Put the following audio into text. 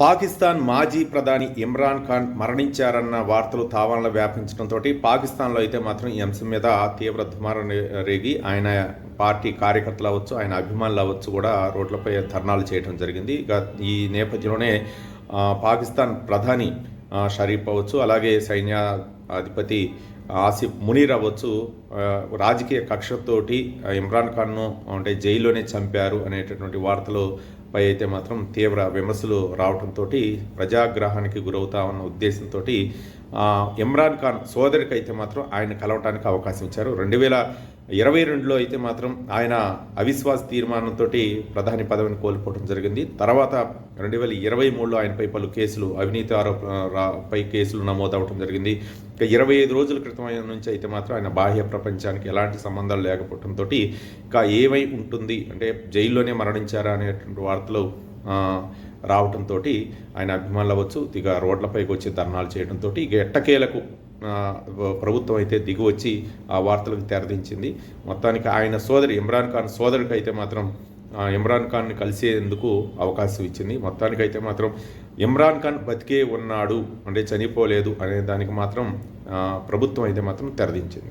పాకిస్తాన్ మాజీ ప్రధాని ఇమ్రాన్ ఖాన్ మరణించారన్న వార్తలు తావాలలో వ్యాపించడంతో పాకిస్తాన్లో అయితే మాత్రం ఈ అంశం మీద తీవ్ర దుమారం రేగి ఆయన పార్టీ కార్యకర్తలు అవ్వచ్చు ఆయన అభిమానులు అవ్వచ్చు కూడా రోడ్లపై ధర్నాలు చేయడం జరిగింది. ఈ నేపథ్యంలోనే పాకిస్తాన్ ప్రధాని షరీఫ్ అవ్వచ్చు అలాగే సైన్య అధిపతి ఆసిఫ్ మునీర్ అవ్వచ్చు రాజకీయ కక్షతోటి ఇమ్రాన్ ఖాన్ను అంటే జైల్లోనే చంపారు అనేటటువంటి వార్తలు పై అయితే మాత్రం తీవ్ర విమర్శలు రావడంతో ప్రజాగ్రహానికి గురవుతా ఉన్న ఉద్దేశంతో ఇమ్రాన్ ఖాన్ సోదరికి అయితే మాత్రం ఆయన కలవటానికి అవకాశం ఇచ్చారు. రెండు వేల ఇరవై రెండులో అయితే మాత్రం ఆయన అవిశ్వాస తీర్మానంతో ప్రధాని పదవిని కోల్పోవడం జరిగింది. తర్వాత రెండు వేల ఇరవై మూడులో ఆయనపై పలు కేసులు అవినీతి ఆరోప పై కేసులు నమోదవడం జరిగింది. ఇక ఇరవై ఐదు రోజుల క్రితం నుంచి అయితే మాత్రం ఆయన బాహ్య ప్రపంచానికి ఎలాంటి సంబంధాలు లేకపోవడంతో ఇక ఏమై ఉంటుంది? అంటే జైల్లోనే మరణించారా అనేటువంటి వార్తలు రావడంతో ఆయన అభిమానులు అవ్వచ్చు ఇక రోడ్లపైకి వచ్చి ధర్నాలు చేయడంతో ఇక ఎట్టకేలకు ప్రభుత్వం అయితే దిగువచ్చి ఆ వార్తలకు తెరదించింది. మొత్తానికి ఆయన సోదరి ఇమ్రాన్ ఖాన్ సోదరికి అయితే మాత్రం ఇమ్రాన్ ఖాన్ని కలిసేందుకు అవకాశం ఇచ్చింది. మొత్తానికి అయితే మాత్రం ఇమ్రాన్ ఖాన్ బతికే ఉన్నాడు అంటే చనిపోలేదు అనే దానికి మాత్రం ప్రభుత్వం అయితే మాత్రం తెరదించింది.